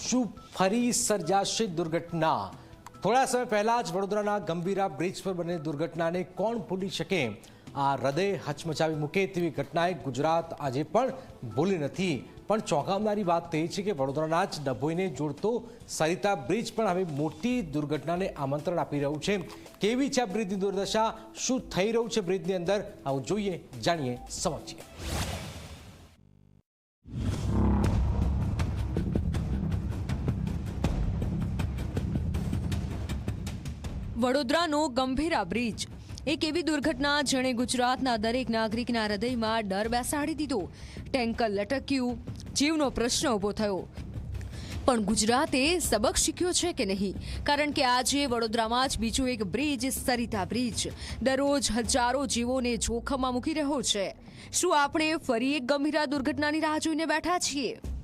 શું ફરી સર્જાશે દુર્ઘટના. થોડા સમય પહેલા જ વડોદરાના ગંભીરા બ્રિજ પર બનેલી દુર્ઘટનાને કોણ ભૂલી શકે? આ હૃદય હચમચાવી મૂકે તેવી ઘટનાએ ગુજરાત આજે પણ ભૂલી નથી. પણ ચોંકાવનારી વાત એ છે કે વડોદરાના જ ડભોઈને જોડતો સરિતા બ્રિજ પણ હવે મોટી દુર્ઘટનાને આમંત્રણ આપી રહ્યું છે. કેવી છે આ બ્રિજની દુર્દશા? શું થઈ રહ્યું છે બ્રિજની અંદર? આવું જોઈએ, જાણીએ સમજીએ વડોદરાનો ગંભીરા બ્રિજ. એક એવી દુર્ઘટના જેણે ગુજરાતના દરેક નાગરિકના હૃદયમાં ડર બેસાડી દીધો. ટેન્કર લટક્યું. જીવનો પ્રશ્ન ઊભો થયો. પણ ગુજરાતે સબક શીખ્યો છે કે નહીં? કારણ કે આજે વડોદરામાં જ બીજો એક બ્રિજ, સરિતા બ્રિજ, દરરોજ હજારો જીવોને જોખમમાં મૂકી રહ્યો છે. શું આપણે ફરી એક ગંભીરા દુર્ઘટનાની રાહ જોઈને બેઠા છીએ?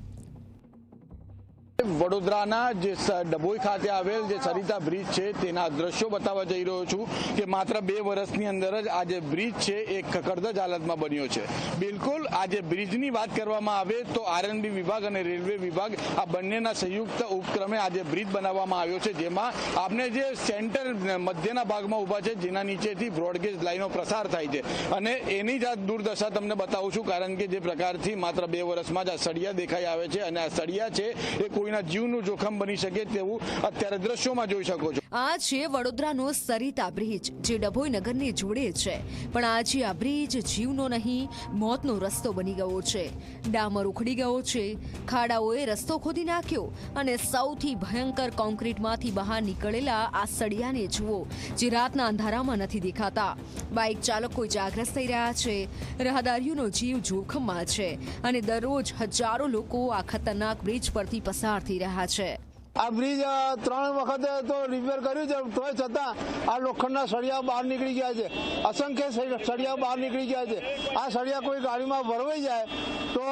વડોદરાના જે ડભોઈ ખાતે આવેલ જે સરિતા બ્રિજ છે, તેના દ્રશ્યો બતાવવા જઈ રહ્યો છું કે માત્ર બે વર્ષની અંદર જ આ જે બ્રિજ છે, એ કકડધજ હાલતમાં બન્યો છે. બિલકુલ, આ જે બ્રિજની વાત કરવામાં આવે તો આરએનબી વિભાગ અને રેલવે વિભાગ આ બંનેના સંયુક્ત ઉપક્રમે આ જે બ્રિજ બનાવવામાં આવ્યો છે, જેમાં આપણે જે સેન્ટર મધ્યના ભાગમાં ઊભા છે, જેના નીચેથી બ્રોડગેજ લાઈનો પ્રસાર થાય છે. અને એની જ દુર્દશા તમને બતાવું છું, કારણ કે જે પ્રકારથી માત્ર બે વર્ષમાં જ આ સળિયા દેખાઈ આવે છે અને આ સળિયા છે, એ કોઈના જીવનું જોખમ બની શકે તેવું અત્યારે દ્રશ્યોમાં જોઈ શકો છો. આ છે વડોદરાનો સરિતા બ્રિજ, જે ડભોઈ નગરને જોડે છે. પણ આજે આ બ્રિજ જીવનો નહીં, મોતનો રસ્તો બની ગયો છે. ડામર ઉખડી ગયો છે. ખાડાઓએ રસ્તો ખોદી નાખ્યો અને સૌથી ભયંકર કોન્ક્રીટમાંથી બહાર નીકળેલા આ સળિયાને જુઓ, જે રાતના અંધારામાં નથી દેખાતા. બાઇક ચાલકો જાગ્રસ્ત થઈ રહ્યા છે. રાહદારીઓનો જીવ જોખમમાં છે અને દરરોજ હજારો લોકો આ ખતરનાક બ્રિજ પરથી પસાર થઈ રહ્યા છે. આ બ્રિજ ત્રણ વખતે તો રિપેર કર્યું છે તોય છતાં આ લોખંડના સળિયા બહાર નીકળી ગયા છે. અસંખ્ય સળિયા બહાર નીકળી ગયા છે. આ સળિયા કોઈ ગાડીમાં ભરવાઈ જાય તો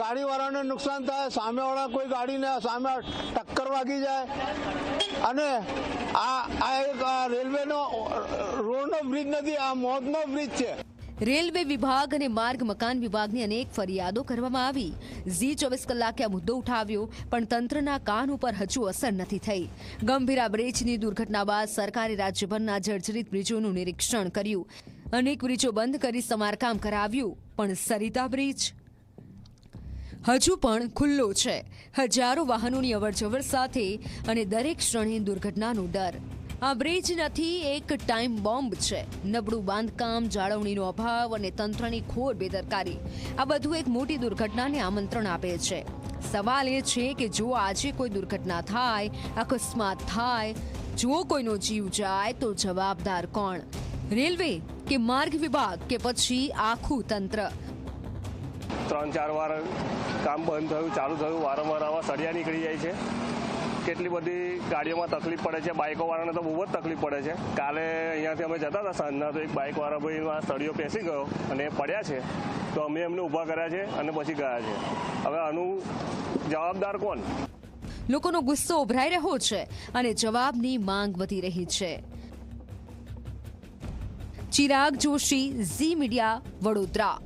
ગાડીવાળાને નુકસાન થાય, સામેવાળા કોઈ ગાડીને સામે ટક્કર વાગી જાય. અને આ આ એક રેલવેનો, રોડનો બ્રિજ નથી, આ મોતનો બ્રિજ છે. રેલવે વિભાગ અને માર્ગ મકાન વિભાગની અનેક ફરિયાદો કરવામાં આવી. ઝી ચોવીસ કલાકે આ મુદ્દો ઉઠાવ્યો, પણ તંત્રના કાન ઉપર હજુ અસર નથી થઈ. ગંભીરા બ્રિજની દુર્ઘટના બાદ સરકારે રાજ્યભરના જર્જરિત બ્રિજોનું નિરીક્ષણ કર્યું. અનેક બ્રિજો બંધ કરી સમારકામ કરાવ્યું, પણ સરિતા બ્રિજ હજુ પણ ખુલ્લો છે. હજારો વાહનોની અવરજવર સાથે અને દરેક ક્ષણે દુર્ઘટનાનો ડર. આ બ્રિજ નથી એક ટાઈમ બોમ્બ છે. નબળું બાંધકામ, જાળવણીનો અભાવ અને તંત્રની ખોર બેદરકારી. આ બધું એક મોટી દુર્ઘટનાને આમંત્રણ આપે છે. સવાલ એ છે કે જો આજે કોઈ દુર્ઘટના થાય, અકસ્માત થાય, જો કોઈનો જીવ જાય તો જવાબદાર કોણ? રેલવે કે માર્ગ વિભાગ કે પછી આખું તંત્ર? ત્રણ ચાર વાર કામ બંધ થયું, ચાલુ થયું, વારંવાર આવા સળિયા નીકળી જાય છે. કેટલી બધી ગાડીઓમાં તકલીફ પડે છે? બાઇકોવાળાને તો બહુ જ તકલીફ પડે છે. કાલે અહીંયાથી અમે જતા હતા સાંજના, તો એક બાઇકવાળા ભાઈ સળીઓ પેસી ગયો અને એ પડ્યા છે. તો અમે એમને ઊભા કર્યા છે અને પછી ગયા છે. હવે આનું જવાબદાર કોણ? લોકોનો ગુસ્સો ઉભરાઈ રહ્યો છે અને જવાબની માંગ વધી રહી છે. Chirag Joshi, Zee media, Vadodara.